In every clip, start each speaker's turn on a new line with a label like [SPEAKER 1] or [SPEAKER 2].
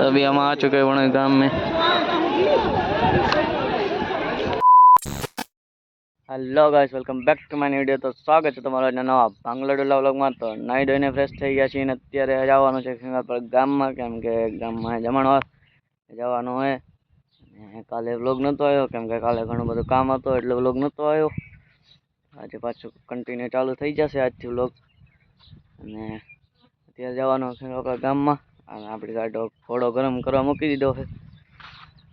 [SPEAKER 1] अभी हम आ चुके हैं वण गांव में hello guys welcome back to my video તો સ્વાગત છે તમારો આજના નવા ભાંગલડોલા વ્લોગમાં તો નાહી ધોઈને ફ્રેશ થઈ ગયા છીએ અને અત્યારે જવાનું છે સિંગાપર ગામમાં કેમ કે ગામમાં જમણવાર જવાનું હોય અને કાલે વ્લોગ નહોતો આવ્યો કેમ કે કાલે ઘણું બધું કામ હતું એટલે વ્લોગ નહોતો આવ્યો આજે પાછું કન્ટિન્યુ ચાલુ થઈ જશે આજથી વ્લોગ અને અત્યારે જવાનું છે આપણા ગામમાં. અને આપણી ગાડો ઘોડો ગરમ કરવા મૂકી દીધો છે.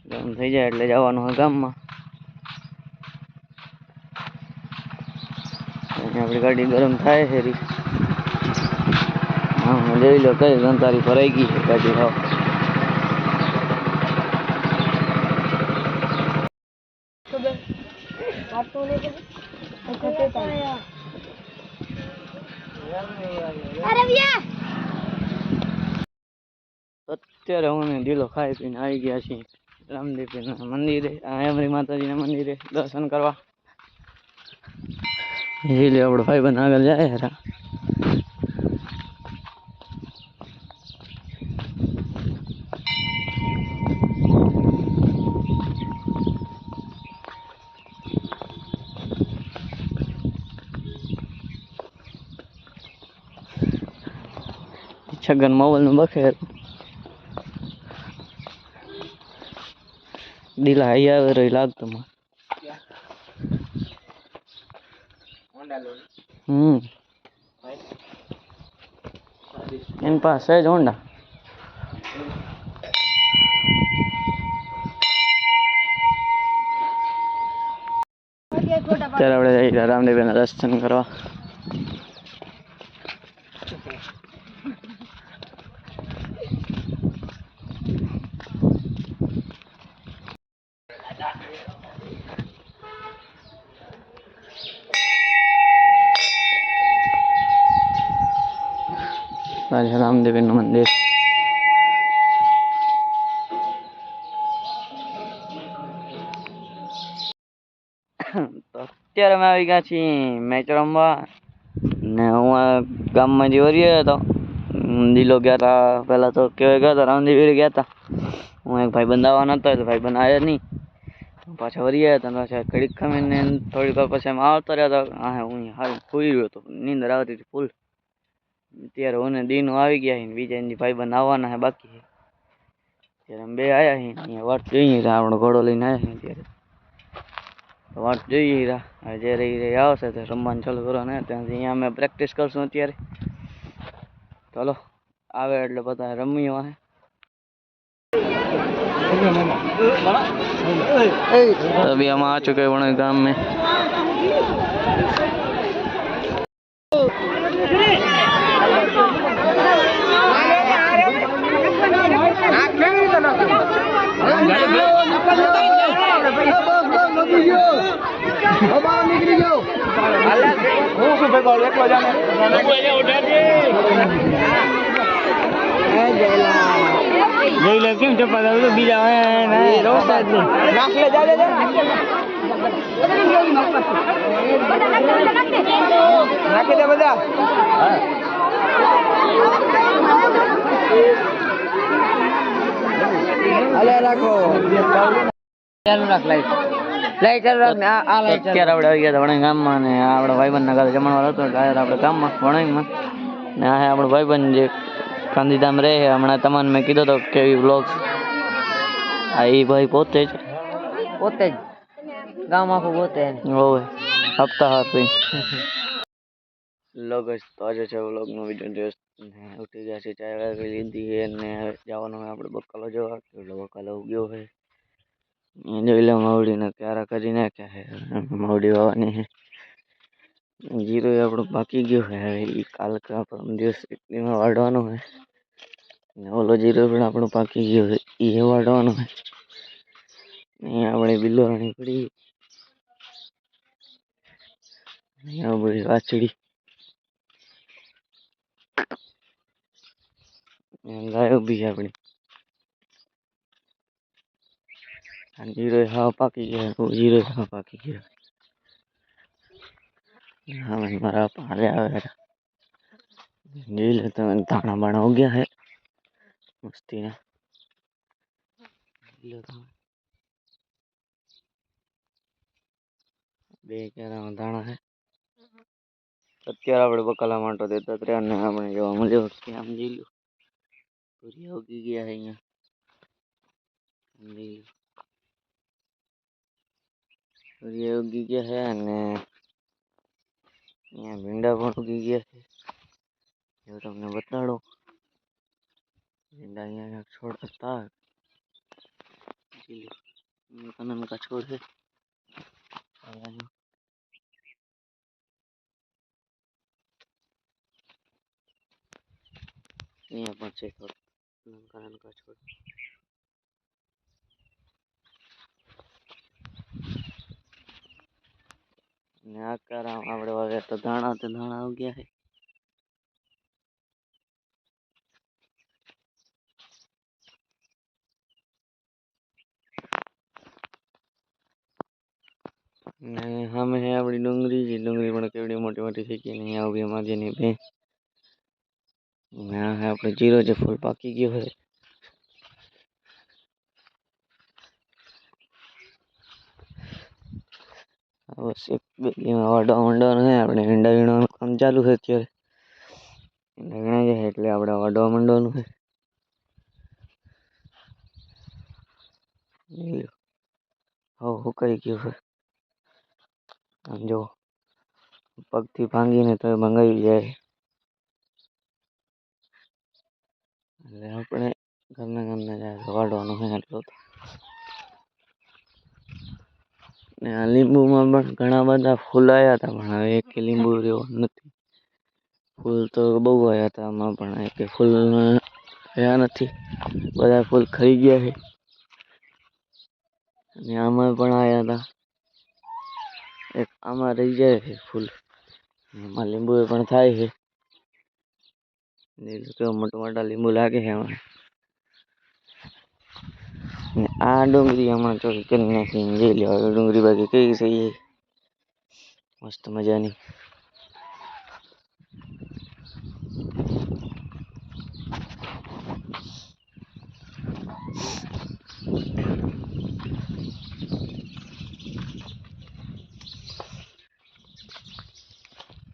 [SPEAKER 1] ગરમ થઈ જાય એટલે જવાનું હોય ગામમાં. આપણી ગાડી ગરમ થાય છે હા હું, જોઈ લો કઈ ગંતારી ભરાઈ ગઈ છે ગાડી હાવ. અત્યારે હું ને ઢીલો ખાઈ પીને આવી ગયા છીએ રામદેવપીરના મંદિરે આ એમરી માતાજીના મંદિરે દર્શન કરવા એ લે આપણો ભાઈ બંધ આગળ જાય યાર છગન મોબાઈલ નું હાઈ આવે રહી લાગતો માં હમ એની પાસે જ હોન્ડા અત્યારે આપણે રામદેવના દર્શન કરવા રાજા રામદેવનું મંદિર તો અત્યારે અમે આવી ગયા છીએ મેચ રમવા ને હું આ ગામમાં જે વરી હતો દિલો ગયા હતા પહેલાં તો કેવાય ગયા હતા રામદેવ ગયા હતા હું એક ભાઈ બંધ આવવાનો હતો એટલે ભાઈ બંધ આવ્યા નહીં પાછા વરી આવ્યા હતા પાછા ઘડીક ખમીને થોડીક વાર પછી એમ આવતો રહ્યો હતો હા હું હાલ સુઈ રહ્યો હતો નીંદર આવતી હતી ફૂલ ત્યારે હું ને દીનો આવી ગયા છે ને બીજા એની ભાઈ બંધ આવવાના છે બાકી છે ત્યારે અમે બે આવ્યા છીએ અહીંયા વાટ જોઈએ રહ્યા આપણો ઘોડો લઈને આવ્યા છીએ ત્યારે તો વાટ જોઈએ રહ્યા હવે જ્યારે એ આવશે તો રમવાનું ચાલુ કરવાનું ત્યાંથી અહીંયા અમે પ્રેક્ટિસ કરશું અત્યારે ચાલો આવે એટલે બધા રમી વાહે अभी हम आ चुके हैं वण गांव में
[SPEAKER 2] જઈ લે કેમ ચપ્પા દાવ બીજા નાખી દે બધા. હાલે રાખો. ચાલુ રાખ લાઈટ. રાખ ને આ આ
[SPEAKER 1] અત્યારે આપણે આવી ગયા હતા વણાઈ ગામમાં ને ઘરે જમણવાર હતો એટલે આવ્યા આપણે ગામમાં વણાઈમાં ને આ આપણો ભાઈબંધ જે ગાંધીધામ રહે હમણાં તમને મેં કીધો હતો કેવી બ્લોગ આ એ ભાઈ પોતે જ.
[SPEAKER 2] પોતે જ. ગામ આખું પોતે
[SPEAKER 1] હોવે. હપ્તા હાથી. લોગસ તો આજે છે વ્લોગનો વીડિયો ઉઠી ગયા છે ચાય લીધી છે ને હવે જવાનું હોય આપણે બકાલો જોવા. એટલે બકાલો ઉગ્યો એ જોઈ લે મવડીને ક્યારા કરી નાખ્યા છે મવડી વાવવાની છે જીરો એ આપણું પાકી ગયો છે હવે એ કાલ કા પરમ દિવસ એમાં વાઢવાનું હોય ને ઓલો જીરો પણ આપણું પાકી ગયો છે એ વાઢવાનું હોય અહીંયા આપણે બિલોરાણી પડી અહીંયા બધી વાછડી અહીંયા ગાય ઊભી છે આપણી જીરો હાવ પાકી ગયા જીરો હાવ પાકી ગયો હા મારા પાલે આવે લીલે તો ધાણા બાણા ઉગ્યા હે મસ્તીના બે કેરા ધાણા હે અત્યારે આપણે બકાલા માટો દેતા ત્રણ ને આપણે જોવા મળ્યો કે આમ જીલ્યું પૂરી ઉગી ગયા હે અહીંયા આમ જોઈ લો પૂરી ઉગી ગયા છે અને અહીંયા ભીંડા પણ ઉગી ગયા છે જો તમને બતાડો ભીંડા અહીંયા એક છોડ હતા જોઈ લો નાના નાના છોડ છે અહીંયા જો. અહીંયા પણ ને આ કારા આપણે વાવ્યા તો ધાણા તો ધાણા ઉગ્યા છે. ને છે આપણી ડુંગળી જે ડુંગળી પણ કેવડી મોટી મોટી થઈ ગઈ ને આવી અમારી બે ને આ આપણે જીરો જે ફૂલ પાકી ગયો છે. આ બસ નહીં આપણે ઈંડા વીણવાનું કામ ચાલુ છે અત્યારે. ઈંડા વીણાઈ જાય એટલે આપણે વાડવા મંડવાનું છે. જોઈ હું કઈ ગયું છે? આમ જો, પગથી ભાંગીને તો મંગાવી જાય. એટલે આપણે ઘરના ઘરના જાય વાડવાનું છે એટલું ને આ ઘણા બધા ફૂલ આવ્યા હતા પણ હવે એક લીંબુ રહ્યો નથી ફૂલ તો બહુ આવ્યા હતા આમાં પણ એક ફૂલ રહ્યા નથી બધા ફૂલ ખરી ગયા છે અને આમાં પણ આવ્યા હતા એક આમાં રહી જાય છે ફૂલ એમાં લીંબુ પણ થાય છે લીલું કેવા મોટા મોટા લીંબુ લાગે છે એમાં ને આ ડુંગળી હમણાં ચોરી કરી નાખી જોઈ લો હવે ડુંગળી બાકી કેવી છે એ મસ્ત મજાની.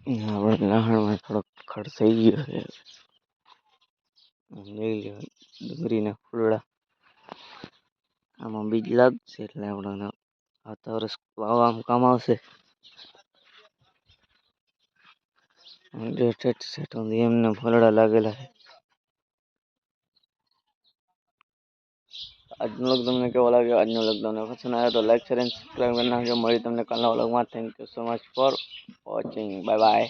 [SPEAKER 1] આપણે લહાણમાં થોડોક ખડ થઈ ગયો છે. લઈ લેવા ડુંગળીના ફૂલડા. આમાં બીજ લાગશે એટલે આપણને આવતા વર્ષ વાવવામાં કામ આવશે. આમ જો ઠેઠ ઠેઠ સુધી એમને ફૂલડા લાગેલા છે આજનો લોક તમને કેવો લાગ્યો આજનો લોક તમને પસંદ આવ્યો તો લાઈક શેર અને સબસ્ક્રાઈબ કરી નાખજો મળી તમને કાલના વ્લોગમાં thank you so much for watching bye bye